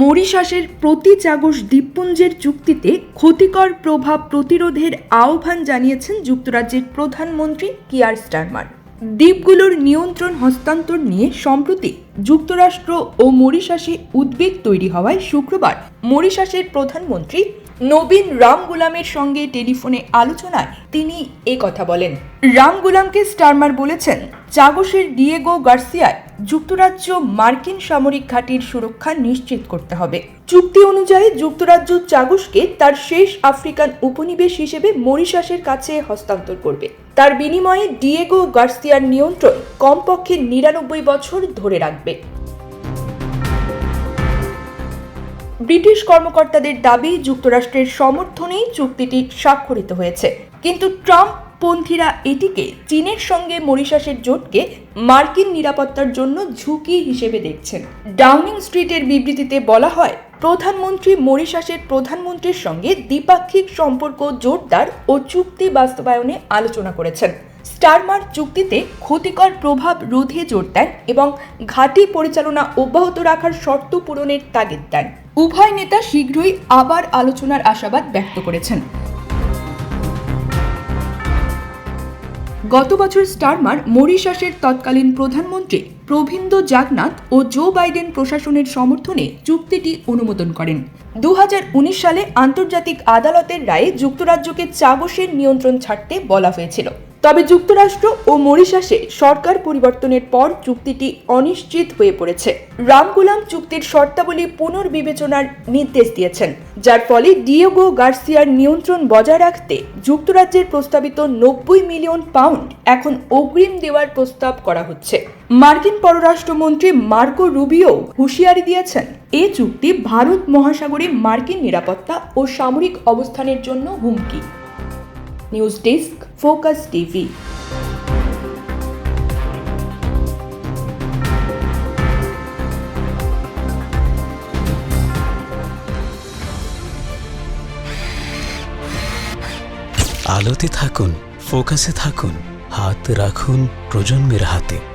মরিশাসের প্রতি চাগস দ্বীপপুঞ্জের চুক্তিতে ক্ষতিকর প্রভাব প্রতিরোধের আহ্বান জানিয়েছেন যুক্তরাজ্যের প্রধানমন্ত্রী কিয়ার স্টারমার। দ্বীপগুলোর নিয়ন্ত্রণ হস্তান্তর নিয়ে সম্প্রতি যুক্তরাষ্ট্র ও মরিশাসে উদ্বেগ তৈরি হওয়ায় শুক্রবার মরিশাসের প্রধানমন্ত্রী নবীন রাম গুলামের সঙ্গে টেলিফোনে আলোচনায় তিনি এ কথা বলেন। রাম গুলামকে স্টারমার বলেছেন চাগসের ডিয়েগো গার্সিয়ায় যুক্তরাজ্য মার্কিন সামরিক ঘাঁটির সুরক্ষা নিশ্চিত করতে হবে। চুক্তি অনুযায়ী যুক্তরাজ্য চাগসকে তার শেষ আফ্রিকান উপনিবেশ হিসেবে মরিশাসের কাছে হস্তান্তর করবে। তার বিনিময়ে ডিয়েগো গার্সিয়ার নিয়ন্ত্রণ কমপক্ষে নিরানব্বই বছর ধরে রাখবে। ব্রিটিশ কর্মকর্তাদের দাবি, যুক্তরাষ্ট্রের সমর্থনেই চুক্তিটি স্বাক্ষরিত হয়েছে। কিন্তু ট্রাম্প পন্থীরা এটিকে চীনের সঙ্গে মরিশাসের জোটকে মার্কিন নিরাপত্তার জন্য ঝুঁকি হিসেবে দেখছেন। ডাউনিং স্ট্রিটের বিবৃতিতে বলা হয়, প্রধানমন্ত্রী মরিশাসের প্রধানমন্ত্রীর সঙ্গে দ্বিপাক্ষিক সম্পর্ক জোরদার ও চুক্তি বাস্তবায়নে আলোচনা করেছেন। স্টারমার চুক্তিতে ক্ষতিকর প্রভাব রোধে জোর দেন এবং ঘাঁটি পরিচালনা অব্যাহত রাখার শর্ত পূরণের তাগিদ দেন। উভয় নেতা শীঘ্রই আবার আলোচনার আশাবাদ ব্যক্ত করেছেন। গত বছর স্টারমার মরিশাসের তৎকালীন প্রধানমন্ত্রী প্রভিন্দ জাগনাথ ও জো বাইডেন প্রশাসনের সমর্থনে চুক্তিটি অনুমোদন করেন। দু হাজার উনিশ সালে আন্তর্জাতিক আদালতের রায়ে যুক্তরাজ্যকে চাবসের নিয়ন্ত্রণ ছাড়তে বলা হয়েছিল। তবে যুক্তরাষ্ট্র ও মরিশাসে সরকার পরিবর্তনের পর চুক্তিটি অনিশ্চিত হয়ে পড়েছে। রামগুলাম চুক্তির শর্তাবলী পুনর্বিবেচনার নির্দেশ দিয়েছেন, যার ফলে ডিয়েগো গার্সিয়ার নিয়ন্ত্রণ বজায় রাখতে যুক্তরাজ্যের প্রস্তাবিত নব্বই মিলিয়ন পাউন্ড এখন অগ্রিম দেওয়ার প্রস্তাব করা হচ্ছে। মার্কিন পররাষ্ট্রমন্ত্রী মার্কো রুবিও হুঁশিয়ারি দিয়েছেন, এ চুক্তি ভারত মহাসাগরে মার্কিন নিরাপত্তা ও সামরিক অবস্থানের জন্য হুমকি। নিউজ ডেস্ক ফোকাস টিভি আলোতে থাকুন ফোকাসে থাকুন হাত রাখুন প্রজন্মের হাতে।